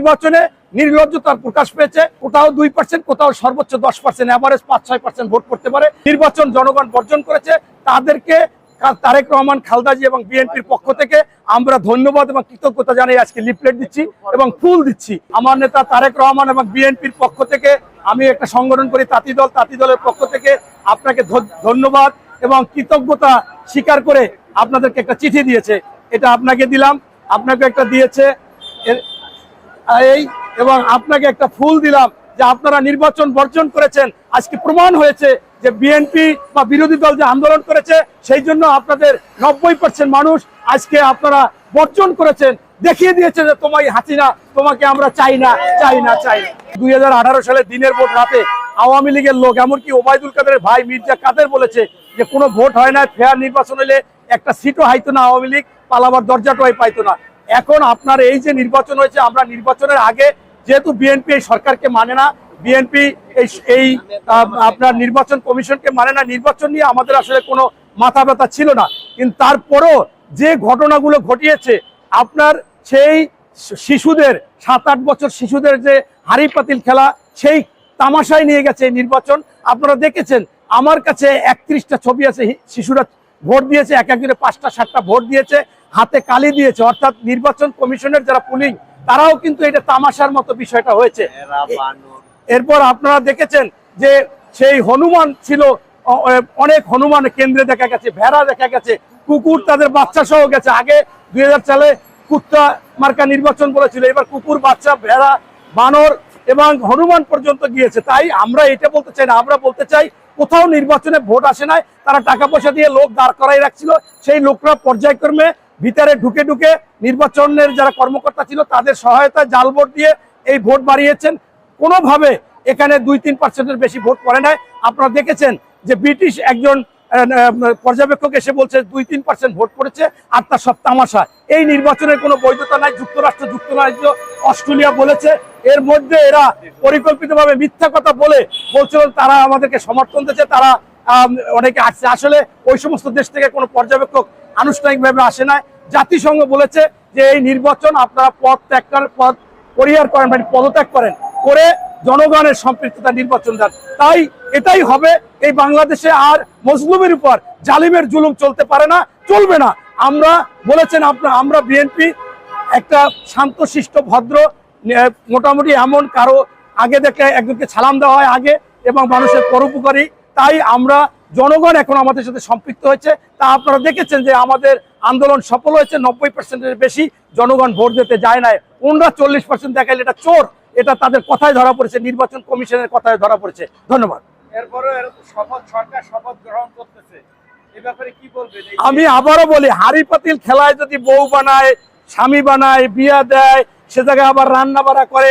নির্বাচনে নির্লজ্জতার প্রকাশ পেয়েছে। কোথাও দুই পার্সেন্ট কোথাও সর্বোচ্চ দশ পার্সেন্ট অ্যাভারেজ পাঁচ, ছয় পার্সেন্ট ভোট করতে পারে। নির্বাচন জনগণ বর্জন করেছে। তাদেরকে তারেক রহমান, খালদাজি এবং বিএনপির পক্ষ থেকে আমরা ধন্যবাদ এবং কৃতজ্ঞতা জানিয়ে আজকে লিফলেট দিচ্ছি এবং ফুল দিচ্ছি। আমার নেতা তারেক রহমান এবং বিএনপির পক্ষ থেকে আমি একটা সংগঠন করি, তাঁতি দল। তাঁতি দলের পক্ষ থেকে আপনাকে ধন্যবাদ এবং কৃতজ্ঞতা স্বীকার করে আপনাদেরকে একটা চিঠি দিয়েছে। এটা আপনাকে দিলাম। আপনাকে একটা দিয়েছে। এই এবং আপনাকে একটা ফুল দিলাম যে আপনারা নির্বাচন বর্জন করেছেন। আজকে প্রমাণ হয়েছে যে বিএনপি বা বিরোধী দল যে আন্দোলন করেছে, সেই জন্য আপনাদের নব্বই পার্সেন্ট মানুষ আজকে আপনারা বর্জন করেছেন। দেখিয়ে দিয়েছে যে তোমায় হাসিনা, তোমাকে আমরা চাই না চাই না, চাই দুই সালে দিনের ভোট রাতে আওয়ামী লীগের লোক, এমনকি ওবায়দুল কাদের ভাই মির্জা কাদের বলেছে যে কোনো ভোট হয় না, ফেয়ার নির্বাচন হলে একটা সিটও হাইতো না আওয়ামী লীগ, পালাবার দরজাটাই পাইতো না। এখন আপনার এই যে নির্বাচন হয়েছে, আমরা নির্বাচনের আগে যেহেতু বিএনপি এই সরকারকে মানে না বিএনপি এই এই আপনার নির্বাচন কমিশনকে মানে না, নির্বাচন নিয়ে আমাদের আসলে কোনো মাথা ব্যথা ছিল না। কিন্তু তারপরও যে ঘটনাগুলো ঘটিয়েছে, আপনার সেই শিশুদের সাত আট বছর শিশুদের যে হাড়ি পাতিল খেলা, সেই তামাশায় নিয়ে গেছে নির্বাচন। আপনারা দেখেছেন, আমার কাছে একত্রিশটা ছবি আছে শিশুরা ভোট দিয়েছে এক একজনে পাঁচটা সাতটা ভোট দিয়েছে হাতে কালি দিয়েছে। অর্থাৎ নির্বাচন কমিশনের যারা পুলিং তারাও কিন্তু এটা তামাশার মতো বিষয়টা হয়েছে। এরপর আপনারা দেখেছেন যে সেই হনুমান ছিল অনেক হনুমান কেন্দ্রে দেখা গেছে ভেড়া দেখা গেছে কুকুর তাদের বাচ্চা সহ গেছে। আগে দুই হাজার সালে কুত্তা মার্কা নির্বাচন বলেছিল এবার কুকুর বাচ্চা ভেড়া বানর এবং হনুমান পর্যন্ত গিয়েছে। তাই আমরা এটা বলতে চাই না আমরা বলতে চাই কোথাও নির্বাচনে ভোট আসে নাই, তারা টাকা পয়সা দিয়ে লোক দাঁড় করাই রাখছিল, সেই লোকরা পর্যায়ক্রমে ভিতরে ঢুকে ঢুকে নির্বাচনের যারা কর্মকর্তা ছিল তাদের সহায়তায় জাল ভোট দিয়ে এই ভোট বাড়িয়েছেন। কোনোভাবে এখানে দুই তিন পার্সেন্টের বেশি ভোট পড়ে নাই। আপনারা দেখেছেন যে ব্রিটিশ একজন পর্যবেক্ষক এসে বলছে দুই তিন পার্সেন্ট ভোট পড়েছে, আর তার সব তামাশা। এই নির্বাচনের কোনো বৈধতা নাই, যুক্তরাষ্ট্র, যুক্তরাজ্য, অস্ট্রেলিয়া বলেছে। এর মধ্যে এরা পরিকল্পিতভাবে মিথ্যা কথা বলে বলছিল, তারা আমাদেরকে সমর্থন দিচ্ছে, তারা অনেকে আসছে। আসলে ওই সমস্ত দেশ থেকে কোনো পর্যবেক্ষক আনুষ্ঠানিকভাবে আসে না জাতিসংঘ বলেছে যে এই নির্বাচন আপনারা পদ ত্যাগ করেন, পদ পরিহার করেন মানে পদত্যাগ করেন, করে জনগণের সম্পৃক্ততা নির্বাচন দেন। তাই এটাই হবে, এই বাংলাদেশে আর মজলুমের উপর জালিমের জুলুম চলতে পারে না, চলবে না। আমরা বলেছেন আপনার, আমরা বিএনপি একটা শান্তশিষ্ট, ভদ্র মোটামুটি এমন কারও আগে দেখলে একজনকে সালাম দেওয়া হয় আগে এবং মানুষের পরোপকারী। তাই আমরা জনগণ এখন আমাদের সাথে সম্পৃক্ত হয়েছে। তা আপনারা দেখেছেন যে আমাদের আন্দোলন সফল হয়েছে, নব্বই পার্সেন্টের বেশি জনগণ ভোট দিতে যায় না ওনরা চল্লিশ পার্সেন্ট দেখাইলে এটা চোর। এটা তাদের কথায় ধরা পড়েছে, নির্বাচন কমিশনের কথায় ধরা পড়েছে। ধন্যবাদ। শপথ সরকার শপথ গ্রহণ করতেছে। আমি আবারও বলি, হাড়ি পাতিল খেলায় যদি বউ বানায়, স্বামী বানায়, বিয়া দেয়, সে জায়গায় আবার রান্না বাড়া করে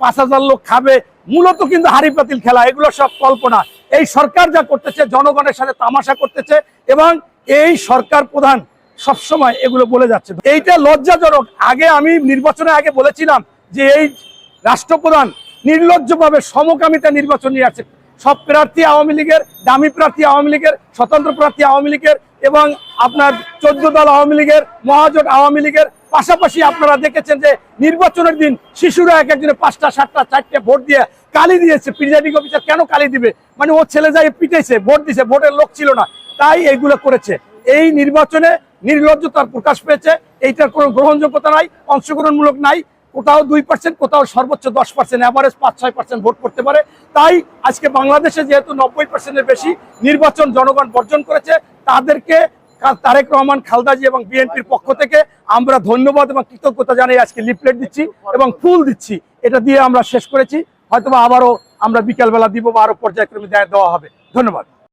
পাঁচ হাজার লোক খাবে, মূলত কিন্তু হাড়ি পাতিল খেলা, এগুলো সব কল্পনা। এই সরকার যা করতেছে, জনগণের সাথে তামাশা করতেছে, এবং এই সরকার প্রধান সবসময় এগুলো বলে যাচ্ছে। এইটা লজ্জাজনক। আগে আমি নির্বাচনের আগে বলেছিলাম যে এই রাষ্ট্রপ্রধান নির্লজ্জভাবে সমকামিতা নির্বাচন নিয়ে আসছে। সব প্রার্থী আওয়ামী লীগের, দামি প্রার্থী আওয়ামী লীগের, স্বতন্ত্র প্রার্থী আওয়ামী লীগের এবং আপনার চোদ্দ দল আওয়ামী লীগের, মহাজোট আওয়ামী লীগের। পাশাপাশি আপনারা দেখেছেন যে নির্বাচনের দিন শিশুরা এক একজনে পাঁচটা, সাতটা, চারটে ভোট দিয়ে কালি দিয়েছে। প্রিজাইডিং অফিসার কেন কালি দিবে? মানে ও ছেলে যাই পিটেছে ভোট দিছে, ভোটের লোক ছিল না। তাই এইগুলো করেছে। এই নির্বাচনে নির্লজ্জতার প্রকাশ পেয়েছে। এইটার কোনো গ্রহণযোগ্যতা নাই, অংশগ্রহণমূলক নাই। কোথাও দুই পার্সেন্ট কোথাও সর্বোচ্চ দশ পার্সেন্ট অ্যাভারেজ পাঁচ, ছয় পার্সেন্ট ভোট করতে পারে। তাই আজকে বাংলাদেশে যেহেতু নব্বই পার্সেন্টের বেশি নির্বাচন জনগণ বর্জন করেছে, তাদেরকে তারেক রহমান, খালদাজি এবং বিএনপির পক্ষ থেকে আমরা ধন্যবাদ এবং কৃতজ্ঞতা জানিয়ে আজকে লিফলেট দিচ্ছি এবং ফুল দিচ্ছি। এটা দিয়ে আমরা শেষ করেছি। হয়তোবা আবারও আমরা বিকেলবেলা দিব বা আরও পর্যায়ক্রমে দেওয়া হবে। ধন্যবাদ।